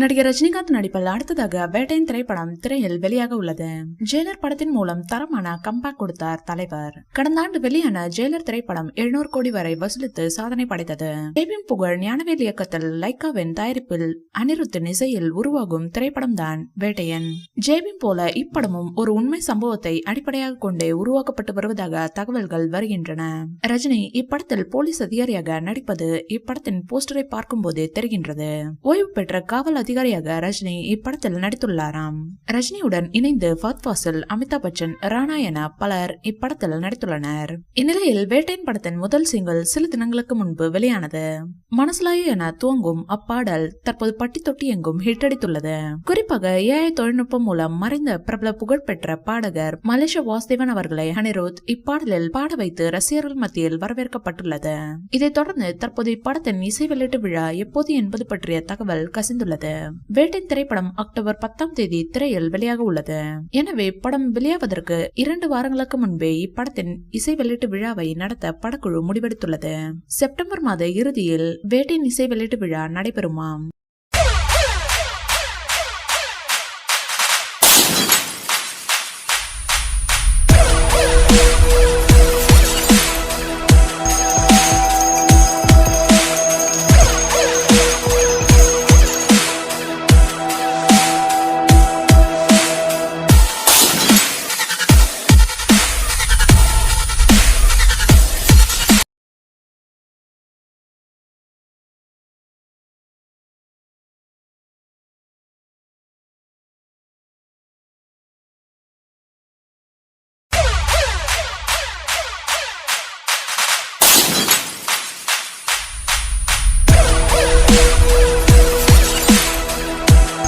நடிகர் ரஜினிகாந்த் நடிப்பில் அடுத்ததாக வேட்டையின் திரைப்படம் திரையில் வெளியாக உள்ளது. ஜெயிலர் படத்தின் மூலம் தரமான கம்பேக் கொடுத்தார் தலைவர். கடந்த ஆண்டு வெளியான ஜெயிலர் திரைப்படம் எழுநூறு கோடி வரை வசூலித்து சாதனை படைத்தது. தேவின் புகழ் ஞானவேல் இயக்கத்தில் லைக்காவின் தயாரிப்பில் அனிருத்தின் இசையில் உருவாகும் திரைப்படம் தான் வேட்டையன். ஜேபின் போல இப்படமும் ஒரு உண்மை சம்பவத்தை அடிப்படையாக கொண்டே உருவாக்கப்பட்டு வருவதாக தகவல்கள் வருகின்றன. ரஜினி இப்படத்தில் போலீஸ் அதிகாரியாக நடிப்பது இப்படத்தின் போஸ்டரை பார்க்கும் போதே தெரிகின்றது. ஓய்வு பெற்ற காவல் அதிகாரியாக ரஜினி இப்படத்தில் நடித்துள்ளாராம். ரஜினியுடன் இணைந்து ஃபத் ஃபாசில் அமிதாப் பச்சன் ராணா என பலர் இப்படத்தில் நடித்துள்ளனர். இந்நிலையில் வேட்டையின் படத்தின் முதல் சிங்கிள் சில தினங்களுக்கு முன்பு வெளியானது. மனசுலாயு என துவங்கும் அப்பாடல் தற்போது பட்டி தொட்டி எங்கும் ஹிட் அடித்துள்ளது. குறிப்பாக ஏஐ தொழில்நுட்பம் மூலம் மறைந்த பிரபல புகழ்பெற்ற பாடகர் மலேசிய வாசுதேவன் அவர்களை அனிருத் இப்பாடலில் பாட வைத்து ரசிகர்கள் மத்தியில் வரவேற்கப்பட்டுள்ளது. இதைத் தொடர்ந்து தற்போது இப்படத்தின் இசை வெளியீட்டு விழா எப்போது என்பது பற்றிய தகவல் கசிந்துள்ளது. வேட்டை திரைப்படம் அக்டோபர் பத்தாம் தேதி திரையில் வெளியாக உள்ளது. எனவே படம் வெளியாவதற்கு இரண்டு வாரங்களுக்கு முன்பே இப்படத்தின் இசை வெளியீட்டு விழாவை நடத்த படக்குழு முடிவெடுத்துள்ளது. செப்டம்பர் மாத இறுதியில் வேட்டின் இசை வெளியீட்டு விழா நடைபெறுமாம்.